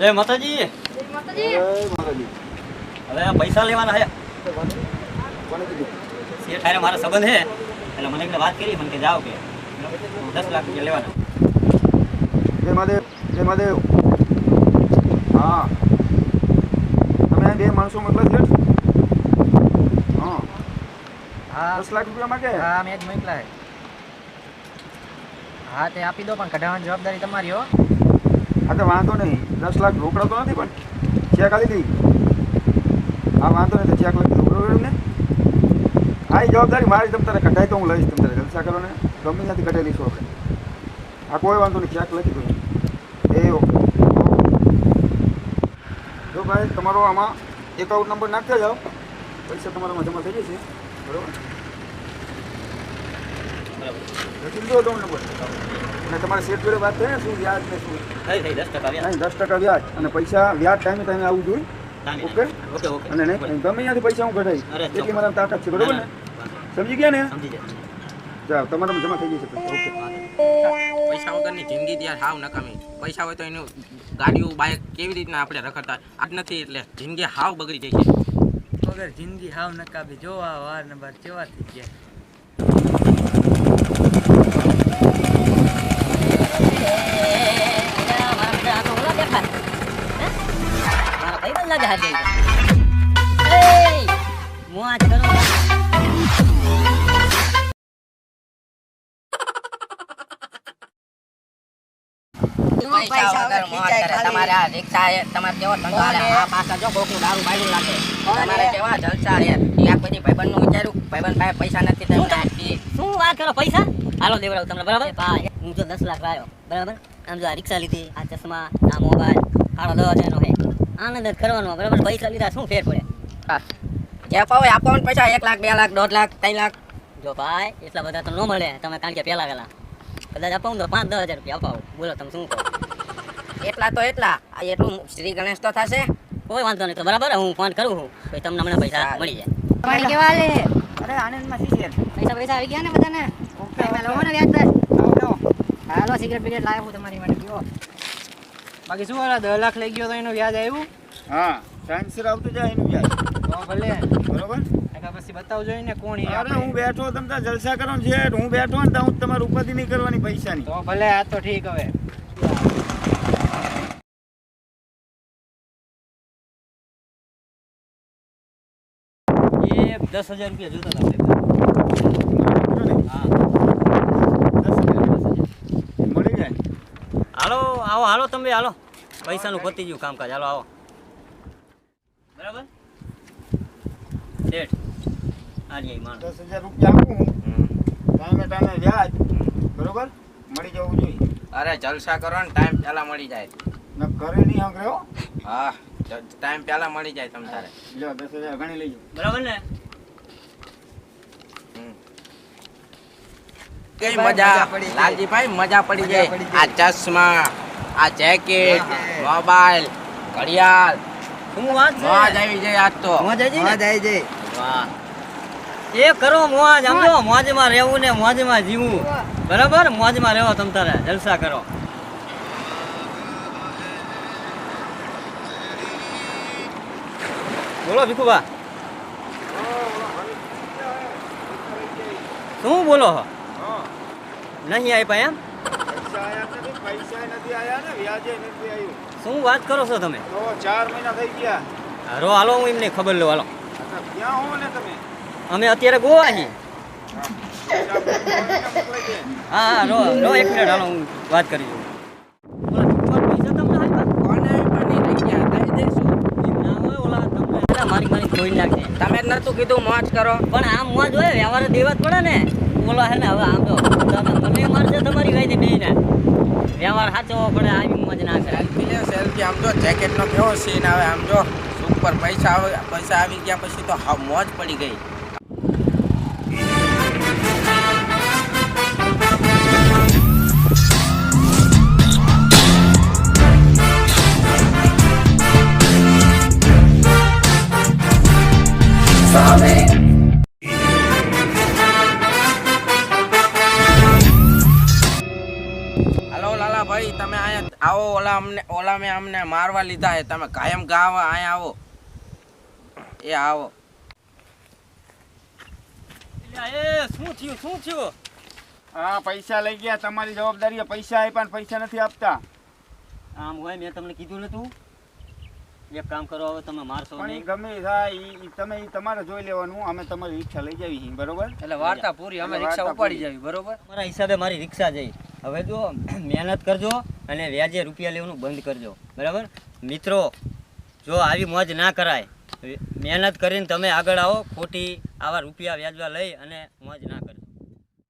જય માતાજી. જય માતાજી. હવે આ પૈસા લેવાના હે શેઠ હારે મારા સંબંધ છે. એટલે મને એમને વાત કરી મને કે જાઓ કે. દસ લાખ રૂપિયા લેવાના. જય મહાદેવ જય મહાદેવ. હા. તમે બે માણસો મતલબ છે હા. હા. દસ લાખ રૂપિયા માંગે? હા મેં જ મોકલા હા તે આપી દો પણ કઢાવવાની જવાબદારી તમારી હો. હા, તો વાંધો નહીં. દસ લાખ રોકડા તો નથી પણ ચેક આલી દઈ. હા, વાંધો નહીં, તો ચેક લખી દઉં કર્યો ને? હા, એ જવાબદારી મારી તમ તારે કઢાય તો હું લઈશ, તમ તારે જલસા કરો ને. ગમે ત્યાંથી કઢાઈ લઈશું આપણે. હા, કોઈ વાંધો નહીં, ચેક લખી દઉં. એ જો ભાઈ, તમારો આમાં એકાઉન્ટ નંબર નાખતા જાઓ પૈસા તમારામાં જમા થઈ જશે બરોબર લખી દો એકાઉન્ટ નંબર અને તમારે સેટ જોડે વાત ને શું વ્યાજ ને શું? થઈ થઈ દસ ટકા વ્યાજ. દસ ટકા વ્યાજ. અને પૈસા વ્યાજ ટાઈમે આવવું જોઈએ. ઓકે? Okay okay. અને નહીં ગમે ત્યાંથી પૈસા હું કઢાઈ એટલી મારા તાકાત છે બરોબર ને? સમજી ગયા ને? જાઓ તમારામાં જમા થઈ જશે પૈસા. ઓકે. પૈસા વગરની જિંદગી ત્યાં હાવ નકામી પૈસા હોય તો એનું ગાડીઓ બાઇક કેવી રીતના આપણે રખડતા? આજ નથી એટલે જિંદગી હાવ બગડી જાય છે. વગર જિંદગી હાવ નકામી. જોવા વાર નંબર બાર કેવા થઈ ગયા? હે? લાગે હાથે એ મોજ કરો પૈસા વગર કરે તમારે આ રિક્ષા તમારે કેવો ધંધો હાલે? આ પાછા જો કોકનું દારૂ બાયરું લાગે તમારે કેવા જલસા પછી ભાઈબંધનું વિચાર્યું? ભાઈબંધ પાસે પૈસા નથી તો શું વાત કરો? પૈસા? હાલો દેવડાવ તમને બરાબર? હું જો દસ લાખ લાવ્યો બરાબર? આમ જો આ રિક્ષા લીધી આ ચશ્મા આ મોબાઈલ સાડા દસ હજારનો છે આનંદ જ કરવાનો બરાબર? પૈસા લીધા શું ફેર પડે? જે પાવે આપો ને પૈસા એક લાખ બે લાખ દોઢ લાખ ત્રણ લાખ. જો ભાઈ એટલા બધા તો ન મળે. તમે કારણ કે પેલા વેલા કદાચ અપાવું તો પાંચ દસ હજાર રૂપિયા અપાવો. બોલો તમે શું કહો? એટલા તો એટલા. આ એટલું શ્રી ગણેશ તો થશે. કોઈ વાંધો નહીં તો બરાબર હું ફોન કરું છું. તો તમને હમણાં પૈસા મળી જાય. તમારે કેવા લે અરે આનંદમાં શી છે? પૈસા પૈસા આવી ગયા ને બધાને? ઓકે લોકોને વ્યાજ દર હાલો સિગરેટ બિગરેટ લાવ્યો હું તમારી માટે. ગયો બાકી શું વાળા દસ લાખ લઈ ગયો તો એનું વ્યાજ આવ્યું? હા ટાઈમસર આવતું જાય એનું વ્યાજ. તો ભલે. બરોબર? એકા પછી બતાવજો ને કોણ અરે હું બેઠો તમે જલસા કરો ને છે હું બેઠો ને તો હું તમારે ઉપાધિ નહીં કરવાની પૈસાની. તો ભલે આ તો ઠીક હવે. એ દસ હજાર રૂપિયા જોતા હતા હા. મળી જાય હાલો આવો હાલો તમે હાલો. પૈસાનું પતી ગયું કામકાજ. હાલો આવો. બરાબર? શેઠ આ જઈ માણસ. દસ હજાર રૂપિયા આપું હું. ટાઈમે ટાઈમે વ્યાજ. બરોબર? મળી જવું જોઈએ. અરે જલસા કરો ને ટાઈમ પહેલા મળી જાય. ને ઘરે નહીં હંગર્યો હા. ટાઈમ પહેલા મળી જાય તમ તારે. લ્યો દસ હજાર ગણી લઈ બરાબર ને? કઈ મજા? લાલજીભાઈ મજા પડી જાય આ ચશ્મા આ જેકેટ મોબાઈલ ઘડિયાળ. હું વાત છે? મોજ આવી જાય આજ તો. મોજ આવી ને? વાહ. એ કરો મોજ આમ તો મોજમાં રહેવું ને મોજમાં જીવવું. બરાબર? મોજમાં રહેવો તમ તારે. જલસા કરો. બોલો ભીખુભા. શું બોલો છો નહીં આપ્યા એમ? શું વાત કરો છો તમે? ચાર મહિના થઈ ગયા રો હાલો, હું એમને ખબર લઉં, હાલો. હો તમે અમે અત્યારે ગોવા દે. હા હા, રો રો એક મિનિટ, હાલો, હું વાત કરી લઉં ઓલા ભીખુભા પૈસા તમને આપ્યા? કોને પણ લઈ ગયા દઈ દઈશું એમ ના હોય ઓલા તમને બધા મારી નાખે. તમે જ નતું કીધું મોજ કરો. પણ આમ મોજ હોય વ્યવહાર દેવા જ પડે ને. બોલો હે ને હવે આમ તો તમે મારશે તમારી ભાઈ બે ને વ્યવહાર સાચવવો પડે આવી મોજ ના કરે સેલ્ફી સેલ્ફી આમ જો જેકેટ નો કેવો સીન આવે આમ જો. સુપર પૈસા આવે પૈસા આવી ગયા પછી તો મોજ પડી ગઈ. લાલા ભાઈ તમે અહીંયા આવો ઓલા અમને ઓલા મેં અમને મારવા લીધા છે. તમે કાયમ ગાવા અહીંયા આવો. એ આવો. એ શું થયું શું થયું? હા પૈસા લઈ ગયા તમારી જવાબદારી પૈસા આપ્યા ને પૈસા નથી આપતા. આમ હોય મેં તમને કીધું નતું. એક કામ કરો હવે તમે મારશો પણ ગમે થાય ઈ ઈ તમે તમારે જોઈ લેવાનું અમે તમારી રિક્ષા લઈ જાવી બરોબર? એટલે વાર્તા પૂરી અમે રિક્ષા ઉપાડી. જાવી બરોબર? હિસાબે મારી રિક્ષા જઈ. હવે જો મહેનત કરજો અને વ્યાજે રૂપિયા લેવાનું બંધ કરજો. બરાબર? મિત્રો, જો આવી મોજ ના કરાય મહેનત કરીને તમે આગળ આવો, ખોટી આવા રૂપિયા વ્યાજવા લઈ અને મોજ ના કરજો.